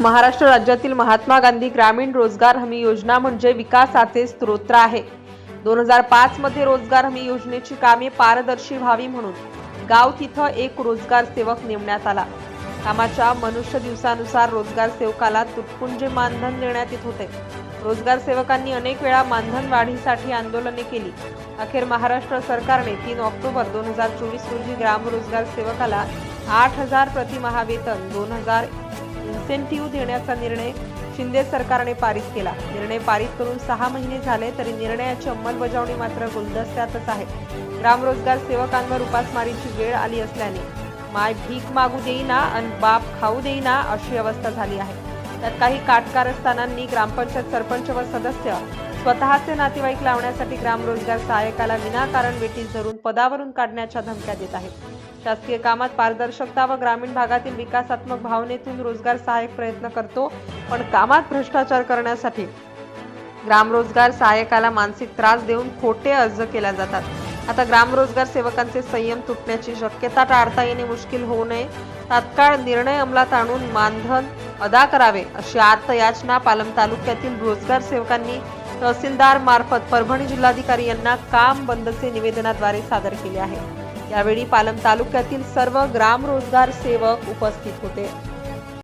महाराष्ट्र राज्यातील महात्मा गांधी ग्रामीण रोजगार हमी योजना म्हणजे विकासाचे स्तोत्र आहे. दोन हजार पाच मध्ये रोजगार हमी योजनेची कामे पारदर्शी व्हावी म्हणून गाव तिथं एक रोजगार सेवक नेमण्यात आला. कामाच्या मनुष्य दिवसानुसार रोजगार सेवकाला तुटपुंजे मानधन देण्यात येत होते. रोजगार सेवकांनी अनेक वेळा मानधन वाढीसाठी आंदोलने केली. अखेर महाराष्ट्र सरकारने तीन ऑक्टोबर दोन हजार चोवीस रोजी ग्रामरोजगार सेवकाला आठ हजार प्रतिमहा वेतन दोन हजार इन्सेंटिव्ह देण्याचा निर्णय शिंदे सरकारने पारित केला. निर्णय पारित करून सहा महिने झाले तरी निर्णयाची अंमलबजावणी मात्र गुलदस्त्यातच आहे. ग्रामरोजगार सेवकांवर उपासमारीची वेळ आली असल्याने माय भीक मागू देईना आणि बाप खाऊ देईना अशी अवस्था झाली आहे. त्यात काही काटकारस्थानांनी ग्रामपंचायत सरपंच व सदस्य स्वतःचे नातेवाईक लावण्यासाठी ग्रामरोजगार सहाय्यकाला विनाकारण वेटीस धरून पदावरून काढण्याच्या धमक्या देत आहेत. शासकीय कामात पारदर्शकता व ग्रामीण भागातील विकासात्मक भावनेतून रोजगार सहाय्यक प्रयत्न करतो पण कामात भ्रष्टाचार करण्यासाठी ग्रामरोजगार सहाय्यकाला मानसिक त्रास देऊन खोटे अर्ज केल्या जातात. आता ग्रामरोजगार सेवकांचे संयम तुटण्याची शक्यता टाळता येणे मुश्किल होऊ नये. तात्काळ निर्णय अंमलात आणून मानधन अदा करावे अशी आर्तयाचना पालम तालुक्यातील रोजगार सेवकांनी तहसीलदार मार्फत परभणी जिल्हाधिकारी यांना काम बंदचे निवेदनाद्वारे सादर केले आहे. यावेळी पालम तालुक्यातील सर्व ग्राम रोजगार सेवक उपस्थित होते.